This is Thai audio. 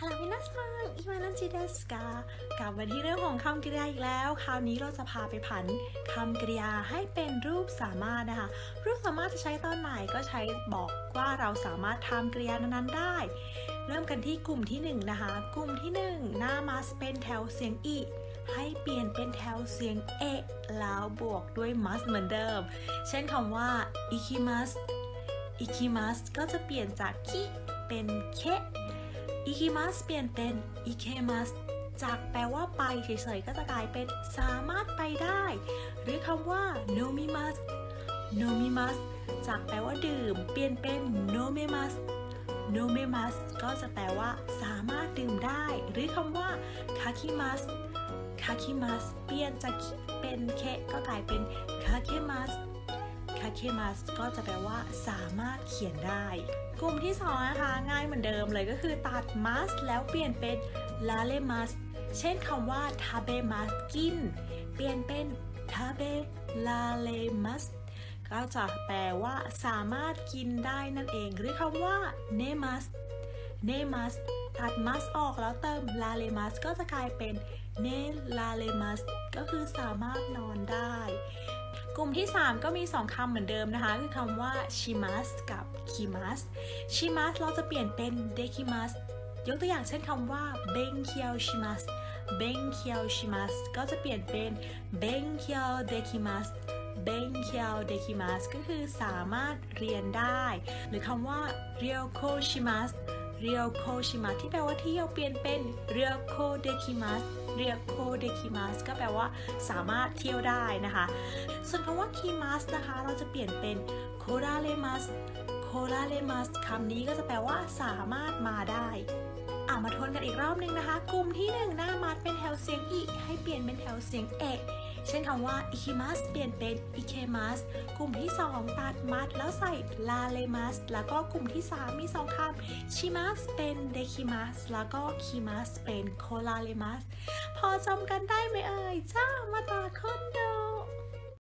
ฮาลโหลมินัสมังอิมานันจิเดสกากลับมาที่เรื่องของคำกริยาอีกแล้ว คราวนี้เราจะพาไปผันคำกริยาให้เป็นรูปสามารถนะคะ รูปสามารถจะใช้ตอนไหนก็ใช้บอกว่าเราสามารถทำกริยานั้นๆได้ เริ่มกันที่กลุ่มที่หนึ่งนะคะ กลุ่มที่หนึ่งหน้ามาสเป็นแถวเสียงอีให้เปลี่ยนเป็นแถวเสียงเอแล้วบวกด้วยมัสเหมือนเดิม เช่นคำว่าอิคิมัสอิคิมัสก็จะเปลี่ยนจากคิเป็นเค อิคิมัสเปลี่ยนเป็นอิเคมัสจากแปลว่าไปเฉยๆ ก็จะกลายเป็นสามารถไปได้ หรือคำว่า no m i m a s no m i m a s จากแปลว่าดื่ม เปลี่ยนเป็น no m e m a s no m e m a s ก็จะแปลว่า สามารถดื่มได้ หรือคำว่า kakimas kakimas เปลี่ยนจากเป็นเคก็กลายเป็น kakemas kakemas ก็จะแปลว่าสามารถเขียนได้ กลุ่มที่สองนะคะง่ายเหมือนเดิมเลยก็คือตัด mas แล้วเปลี่ยนเป็น lale mas เช่นคำว่า tabe mas กิน เปลี่ยนเป็น tabe lale mas ก็จะแปลว่าสามารถกินได้นั่นเอง หรือคำว่า nemas nemas ตัด mas ออกแล้วเติม lale mas ก็จะกลายเป็น ne lale mas ก็คือสามารถนอนได้ กลุ่มที่ 3 ก็มี 2คำเหมือนเดิมนะคะ คือคำว่า shimas กับ kimas shimas เราจะเปลี่ยนเป็น dekimas ยกตัวอย่างเช่นคำว่า benkyou shimas benkyou shimas ก็จะเปลี่ยนเป็น benkyou dekimas benkyou dekimas ก็คือสามารถเรียนได้ หรือคำว่า ryoko shimas ryoko shimas ที่แปลว่าเที่ยวเปลี่ยนเป็น ryoko dekimas ryoko dekimas ก็แปลว่าสามารถเที่ยวได้นะคะ ส่วนคำว่า kimas นะคะ เราจะเปลี่ยนเป็น koralemas koralemas คำนี้ก็จะแปลว่าสามารถมาได้อ่ามาทวนกันอีกรอบหนึงนะคะ กลุ่มที่1หน้ามัดเป็นแถวเสียงอีให้เปลี่ยนเป็นแถวเสียงเอะเช่นคำว่า ikimas เปลี่ยนเป็น ikemas กลุ่มที่ 2 ตัดมัดแล้วใส่ lalemas แล้วก็กลุ่มที่ 3 มี 2คำ chimas เป็น dekimas แล้วก็ kimas เป็น koralemas พอจำกันได้ไหมเอ่ยเจ้ามาตาคอนโด